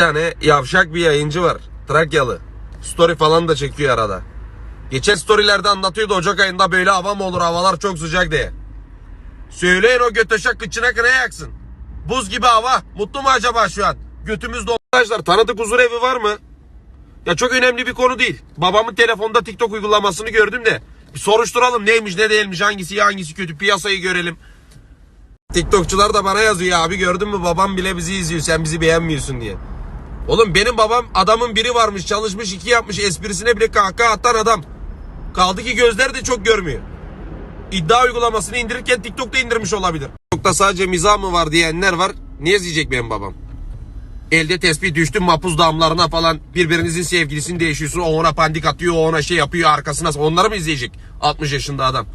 tane yavşak bir yayıncı var. Trakyalı. Story falan da çekiyor arada. Geçen storylerde anlatıyordu Ocak ayında böyle hava mı olur havalar çok sıcak diye. Söyleyin o göteşek kıçına kına yaksın. Buz gibi hava. Mutlu mu acaba şu an? Götümüz dolu. Arkadaşlar tanıdık huzur evi var mı? Ya çok önemli bir konu değil. Babamın telefonda TikTok uygulamasını gördüm de. Bir soruşturalım neymiş ne değilmiş hangisi iyi hangisi kötü piyasayı görelim. TikTokçular da bana yazıyor abi gördün mü babam bile bizi izliyor sen bizi beğenmiyorsun diye. Oğlum benim babam adamın biri varmış çalışmış iki yapmış esprisine bile kahkaha atan adam. Kaldı ki gözler de çok görmüyor. İddia uygulamasını indirirken TikTok'ta indirmiş olabilir. TikTok'ta sadece mizah mı var diyenler var. Niye izleyecek benim babam? Elde tespih düştü mapuz damlarına falan birbirinizin sevgilisini değişiyorsun. O ona pandik atıyor, o ona şey yapıyor arkasına. Onları mı izleyecek 60 yaşında adam?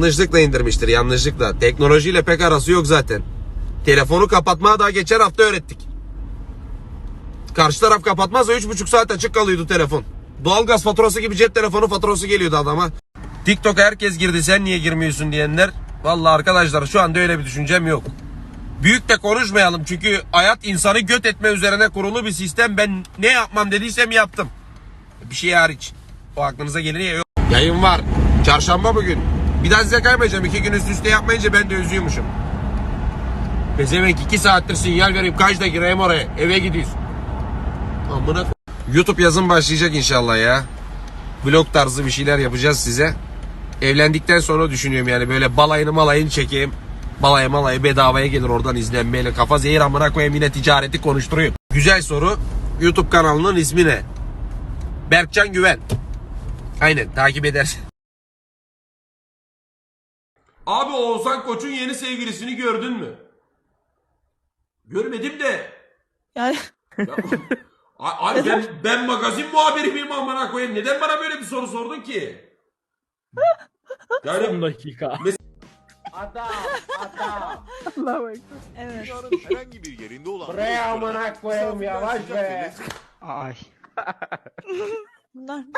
Yanlışlıkla indirmiştir yanlışlıkla. Teknolojiyle pek arası yok zaten. Telefonu kapatmaya daha geçen hafta öğrettik. Karşı taraf kapatmazsa 3,5 saat açık kalıyordu telefon. Doğalgaz faturası gibi cep telefonu faturası geliyordu adama. TikTok'a herkes girdi sen niye girmiyorsun diyenler. Vallahi arkadaşlar şu anda öyle bir düşüncem yok. Büyük de konuşmayalım çünkü hayat insanı göt etme üzerine kurulu bir sistem. Ben ne yapmam dediysem yaptım. Bir şey hariç. O aklınıza gelir ya yok. Yayın var. Çarşamba bugün. Bir daha size kaymayacağım. İki gün üst üste yapmayınca ben de üzüyormuşum. Bezemek iki saattir sinyal vereyim. Kaçta gireyim oraya. Eve gidiyoruz. Amına YouTube yazın başlayacak inşallah ya. Vlog tarzı bir şeyler yapacağız size. Evlendikten sonra düşünüyorum yani böyle balayını malayını çekeyim. Balaya malaya bedavaya gelir oradan izlenmeyle. Kafa zehir amına koyayım yine ticareti konuşturuyor. Güzel soru. YouTube kanalının ismi ne? Berkcan Güven. Aynen takip edersin. Abi Oğuzhan Koç'un yeni sevgilisini gördün mü? Görmedim de. Yani Ya, A- Abi ben, ben magazin muhabiri miyim amına koyayım? Neden bana böyle bir soru sordun ki? Yani dakika. evet. Dünyanın herhangi bir yerinde olan Buraya amına koyayım, yavaş be. Bunlar